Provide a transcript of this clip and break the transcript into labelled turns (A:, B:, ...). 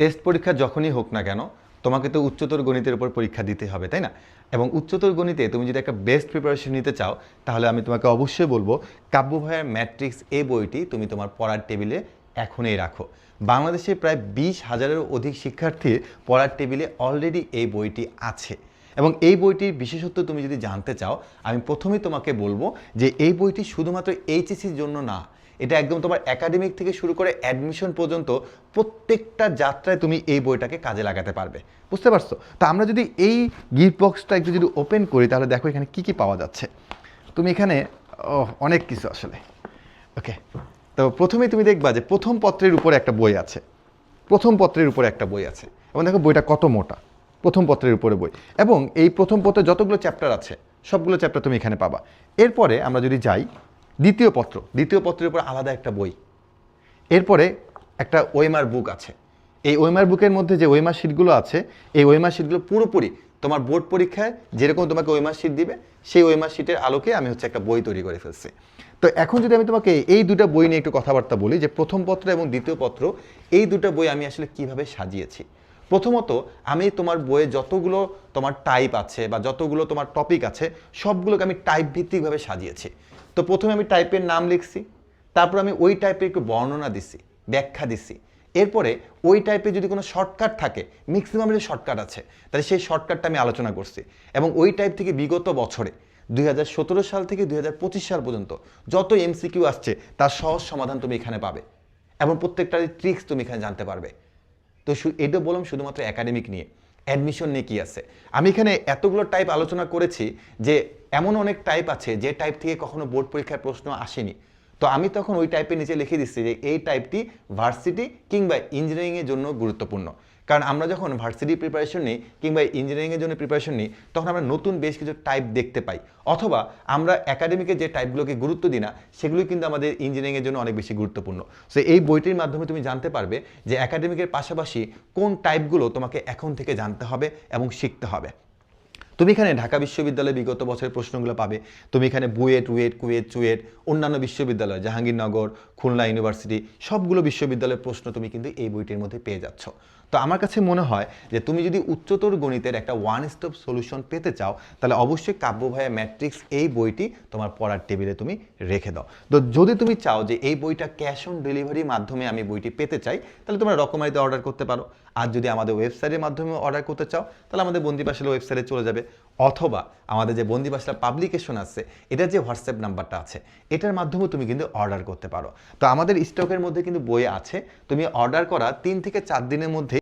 A: Test পরীক্ষা যখনই হোক না কেন, তোমাকে তো উচ্চতর গণিতের উপর পরীক্ষা দিতে হবে, তাই না? এবং উচ্চতর গণিতে তুমি যদি একটা বেস্ট প্রিপারেশন নিতে চাও, তাহলে আমি তোমাকে অবশ্যই বলব, কাব্য ভাইয়ের ম্যাট্রিক্স এ বইটি তুমি তোমার পড়ার টেবিলে এখনই রাখো। বাংলাদেশে প্রায় বিশ হাজারেরও অধিক শিক্ষার্থীর পড়ার টেবিলে অলরেডি এই বইটি আছে। এবং এই বইটির বিশেষত্ব তুমি যদি জানতে চাও, আমি প্রথমেই তোমাকে বলব যে এই বইটি শুধুমাত্র এইচএসির জন্য না এটা একদম তোমার একাডেমিক থেকে শুরু করে অ্যাডমিশন পর্যন্ত প্রত্যেকটা যাত্রায় তুমি এই বইটাকে কাজে লাগাতে পারবে। বুঝতে পারছ? তো আমরা যদি এই গিফট বক্সটা একটু যদি ওপেন করি, তাহলে দেখো এখানে কি কি পাওয়া যাচ্ছে। তুমি এখানে অনেক কিছু আসলে। ওকে তো প্রথমেই তুমি দেখবা যে প্রথম পত্রের উপরে একটা বই আছে। প্রথম পত্রের উপরে একটা বই আছে। এবং দেখো বইটা কত মোটা। প্রথম পত্রের উপরে বই। এবং এই প্রথম পত্রে যতগুলো চ্যাপ্টার আছে, সবগুলো চ্যাপ্টার তুমি এখানে পাবা। এরপরে আমরা যদি যাই দ্বিতীয় পত্র, দ্বিতীয় পত্রের উপর আলাদা একটা বই। এরপরে একটা ওয়েমার বুক আছে। এই ওয়েমার বুকের মধ্যে যে ওয়েমার শিটগুলো আছে, এই ওয়েমার শিটগুলো পুরোপুরি তোমার বোর্ড পরীক্ষায় যেরকম তোমাকে ওয়েমার শিট দিবে, সেই ওয়েমার শিটের আলোকে আমি হচ্ছে একটা বই তৈরি করে ফেলছি। তো এখন যদি আমি তোমাকে এই দুটো বই নিয়ে একটু কথাবার্তা বলি, যে প্রথম পত্র এবং দ্বিতীয় পত্র, এই দুটো বই আমি আসলে কীভাবে সাজিয়েছি? প্রথমত, আমি তোমার বইয়ে যতগুলো তোমার টাইপ আছে বা যতগুলো তোমার টপিক আছে, সবগুলোকে আমি টাইপ ভিত্তিকভাবে সাজিয়েছি। তো প্রথমে আমি টাইপের নাম লিখছি, তারপর আমি ওই টাইপের একটু বর্ণনা দিছি, ব্যাখ্যা দিছি। এরপরে ওই টাইপের যদি কোনো শর্টকাট থাকে ম্যাক্সিমাম যে শর্টকাট আছে, তাহলে সেই শর্টকাটটা আমি আলোচনা করছি। এবং ওই টাইপ থেকে বিগত বছরে, দুই হাজার সতেরো সাল থেকে দুই হাজার পঁচিশ সাল পর্যন্ত যত এমসিকিউ আসছে, তার সহজ সমাধান তুমি এখানে পাবে। এবং প্রত্যেকটার ট্রিক্স তুমি এখানে জানতে পারবে। তো এটা বললাম শুধুমাত্র একাডেমিক নিয়ে। অ্যাডমিশন নিয়ে কি আছে? আমি এখানে এতগুলো টাইপ আলোচনা করেছি যে এমন অনেক টাইপ আছে যে টাইপ থেকে কখনো বোর্ড পরীক্ষায় প্রশ্ন আসেনি। তো আমি তখন ওই টাইপের নিচে লিখে দিচ্ছি যে এই টাইপটি ভার্সিটি কিংবা ইঞ্জিনিয়ারিংয়ের জন্য গুরুত্বপূর্ণ। কারণ আমরা যখন ভার্সিটি প্রিপারেশন নিই কিংবা ইঞ্জিনিয়ারিংয়ের জন্য প্রিপারেশন নিই, তখন আমরা নতুন বেশ কিছু টাইপ দেখতে পাই। অথবা আমরা একাডেমিকে যে টাইপগুলোকে গুরুত্ব দিই না সেগুলো কিন্তু আমাদের ইঞ্জিনিয়ারিংয়ের জন্য অনেক বেশি গুরুত্বপূর্ণ। সো এই বইটির মাধ্যমে তুমি জানতে পারবে যে একাডেমিকের পাশাপাশি কোন টাইপগুলো তোমাকে এখন থেকে জানতে হবে এবং শিখতে হবে। তুমি এখানে ঢাকা বিশ্ববিদ্যালয়ে বিগত বছরের প্রশ্নগুলো পাবে। তুমি এখানে বুয়েট, উয়েট কুয়েট চুয়েট, অন্যান্য বিশ্ববিদ্যালয়, জাহাঙ্গীরনগর, খুলনা ইউনিভার্সিটি, সবগুলো বিশ্ববিদ্যালয়ের প্রশ্ন তুমি কিন্তু এই বইটির মধ্যে পেয়ে যাচ্ছ। তো আমার কাছে মনে হয় যে তুমি যদি উচ্চতর গণিতের একটা ওয়ান স্টপ সলিউশন পেতে চাও, তাহলে অবশ্যই কাব্য ভাইয়া ম্যাট্রিক্স এই বইটি তোমার পড়ার টেবিলে তুমি রেখে দাও। তো যদি তুমি চাও যে এই বইটা ক্যাশ অন ডেলিভারির মাধ্যমে আমি বইটি পেতে চাই, তাহলে তোমরা রকমারিতে অর্ডার করতে পারো। আর যদি আমাদের ওয়েবসাইটের মাধ্যমে অর্ডার করতে চাও, তাহলে আমাদের বন্দিপাশালা ওয়েবসাইটে চলে যাবে। অথবা আমাদের যে বন্দিপাশালা পাবলিকেশন আছে, এটার যে হোয়াটসঅ্যাপ নাম্বারটা আছে, এটার মাধ্যমেও তুমি কিন্তু অর্ডার করতে পারো। তো আমাদের স্টকের মধ্যে কিন্তু বই আছে। তুমি অর্ডার করা তিন থেকে চার দিনের মধ্যে